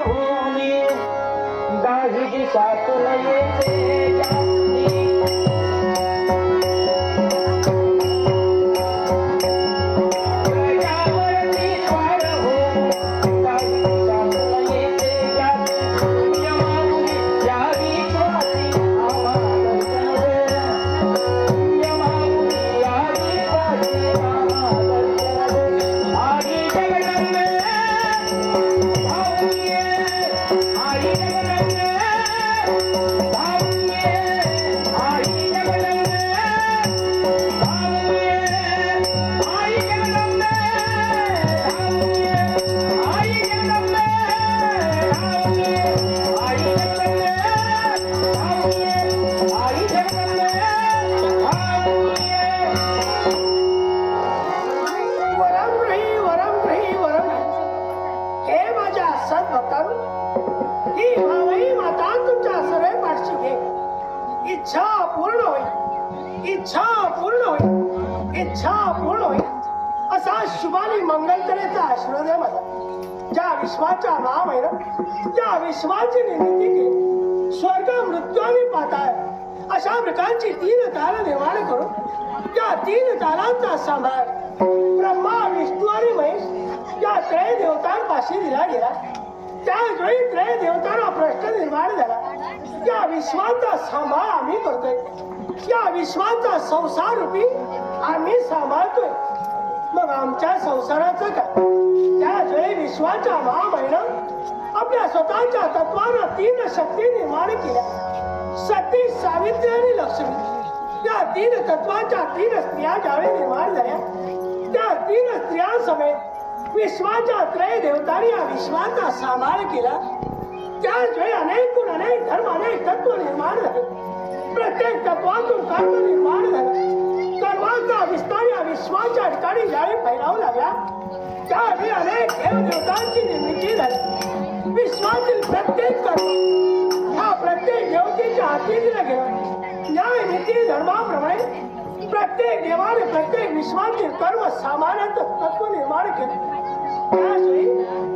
होऊनी दाजीची सातून येते. पूर्ण होईल. इच्छा पूर्ण होईल. इच्छा पूर्ण होईल. असा शुभानी मंगलतरेचा आशीर्वाद आहे माझा. ज्या विश्वाचा नाम आहे ना त्या विश्वाची निर्मिती केली. स्वर्ग मृत्यू आणि पाताळ. अशा प्रकारची तीन ताल निर्माण करून त्या तीन तालांचा सांभाळ. ब्रह्मा विष्णू आणि महेश या त्रय देवतांपाशी दिला गेला. त्यावेळी प्रेय देवतांना प्रश्न निर्माण झाला. या विश्वाचा सांभाळ आम्ही करतोय. या विश्वाचा संसार रूपी आम्ही सांभाळतोय. मग आमच्या संसाराचं काय? त्यावेळी विश्वाच्या महामहिनं आपल्या स्वतःच्या तत्वानं तीन शक्ती निर्माण केल्या. सती सावित्री आणि लक्ष्मी. त्या तीन तत्वाच्या तीन स्त्रिया ज्यावेळी निर्माण झाल्या त्या तीन स्त्रियांसमेत विश्वाच्या त्रय देवतांनी या विश्वाचा सांभाळ केला. त्याच वेळी अनेक गुण अनेक धर्म अनेक तत्व निर्माण झाले. प्रत्येक तत्वातून कर्म निर्माण झालं. कर्माचा विस्तार या विश्वाच्या ठिकाणी ज्यावेळी फैलावू लागला त्यावेळी अनेक देवदेवतांची निर्मिती झाली. विश्वातील प्रत्येक कर्म हा प्रत्येक देवतेच्या हाती दिला गेला न्याय नीती धर्माप्रमाणे प्रत्येक देवाने प्रत्येक विश्वातील कर्म सामान्याचं तत्व निर्माण केले.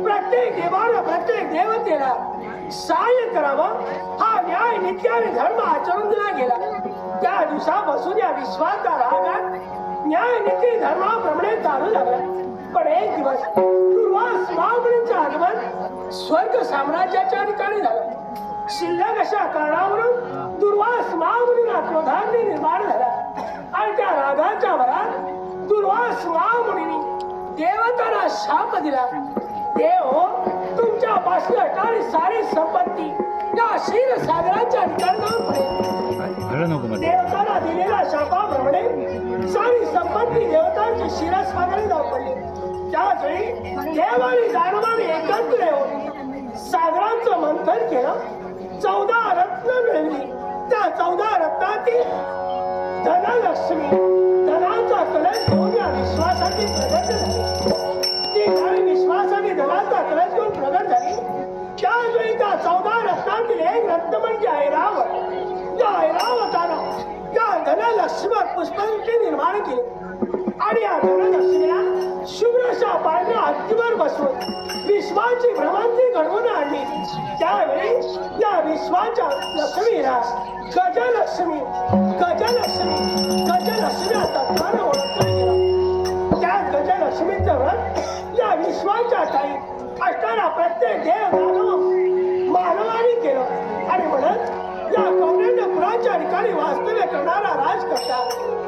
प्रत्येक देवानं प्रत्येक देवतेला सहाय्य करावं हा न्याय नित्याने आणि धर्म आचरून दिला गेला. त्या दिवसापासून या विश्वाचा रागात न्याय नीती धर्माप्रमाणे चालू लागला पण एक दिवस दुर्वास महामुनींचं आगमन स्वर्ग साम्राज्याच्या ठिकाणी झालं. शिल्लक अशा कारणावरून दुर्वास महामुनीला क्रोधाग्नी निर्माण झाला. आणि त्या रागाच्या वरात दुर्वास महामुनीनी देवताला शाप दिला. देव तुमच्या पासून असणारी सारी संपत्ती या क्षीर सागराच्या ठिकाणी जाऊन पडेल घडं नको मध्ये देवताला दिलेल्या शापाप्रमाणे सारी संपत्ती देवतांची शिरसागरी जाऊ पडली. त्याचवेळी देव आणि दानवाने एकत्र येऊन सागरांचं मंथन केलं. चौदा रत्न मिळवली. त्या चौदा रत्नातील चौदा रत्नातील रत्न म्हणजे ऐरावत त्या ऐरावतानं त्या धनलक्ष्मीवर पुष्पवृष्टी निर्माण केली. आणि या धनलक्ष्मीला शुभ्रशा पांढऱ्या हत्तीवर बसून विश्वाची भ्रमंती घडवून आणली. त्यावेळी त्या विश्वाच्या लक्ष्मीला गजलक्ष्मी गजलक्ष्मी गजलक्ष्मी या तत्वानं ओळखलं गेलं. त्या गजलक्ष्मीचं व्रत या विश्वाच्या काही असणारा प्रत्येक देव कौंडिण्यपुराच्या ठिकाणी वास्तव्य करणारा राजकर्ता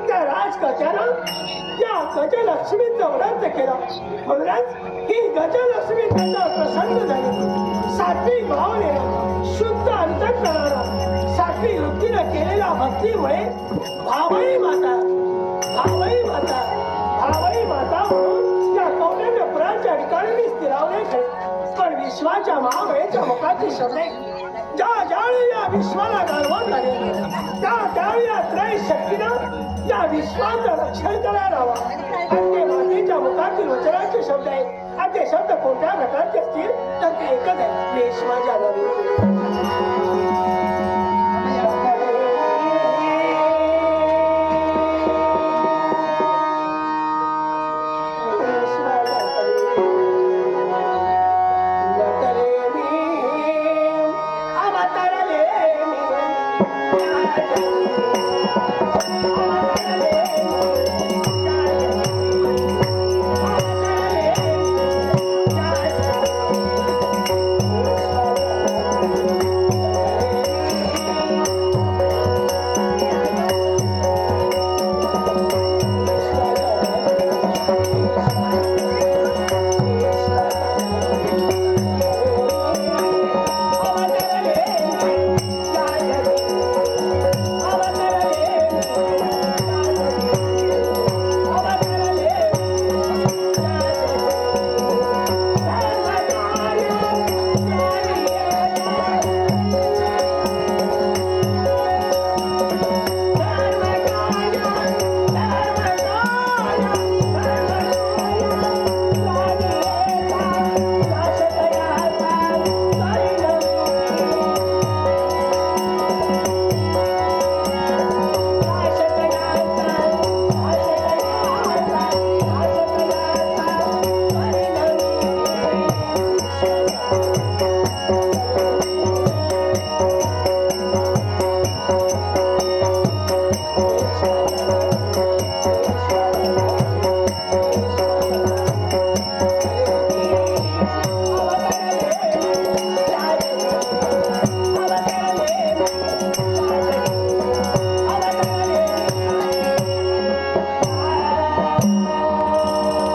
त्या राजकर्त्यानं या गजलक्ष्मीचं व्रत केलं. म्हणूनच ही गजलक्ष्मी त्याच्यावर प्रसन्न झाली. सात्विक भावने शुद्ध अंतकरणानं सात्विक वृत्तीनं केलेल्या भक्तीमुळे भावई माता भावई माता भावई माता म्हणून या पुराच्या ठिकाणी मी स्थिरावले पण विश्वाच्या महामयेच्या मुखाची शब्दे ज्या ज्यावेळी या विश्वाला गाळवण लागेल त्या त्यावेळी या त्रय शक्तीनं या विश्वाचं रक्षण करायला हवं. आणि ते मातेच्या मुखातील वचनाचे शब्द आहेत. आणि ते शब्द कोणत्या प्रकारचे असतील तर ते एकच आहे विश्वाच्या नवीन